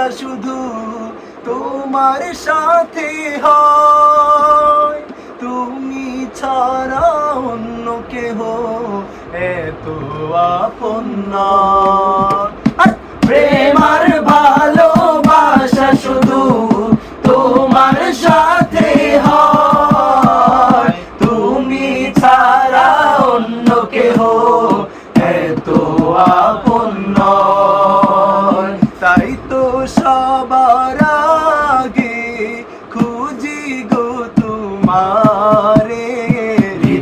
ভালোবাসা শুধু তোমার সাথে হয়। তুমি ছাড়া অন্য কেহ এত আপন প্রেমার ভালোবাসা শুধু তোমার সাথে হয়। তুমি ছাড়া অন্য কেহ এত আপন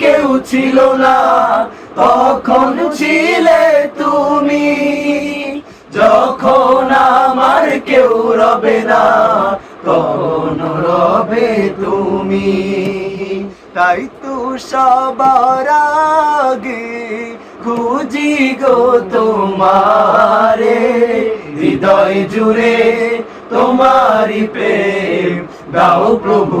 কেউ ছিল না। তখন ছিলে তুমি। যখন আমার কেউ রবে না, তখন রবে তুমি। তাই তো সবার আগে খুঁজি গো তোমারে। হৃদয় জুড়ে তোমারি প্রেম গাও প্রভু।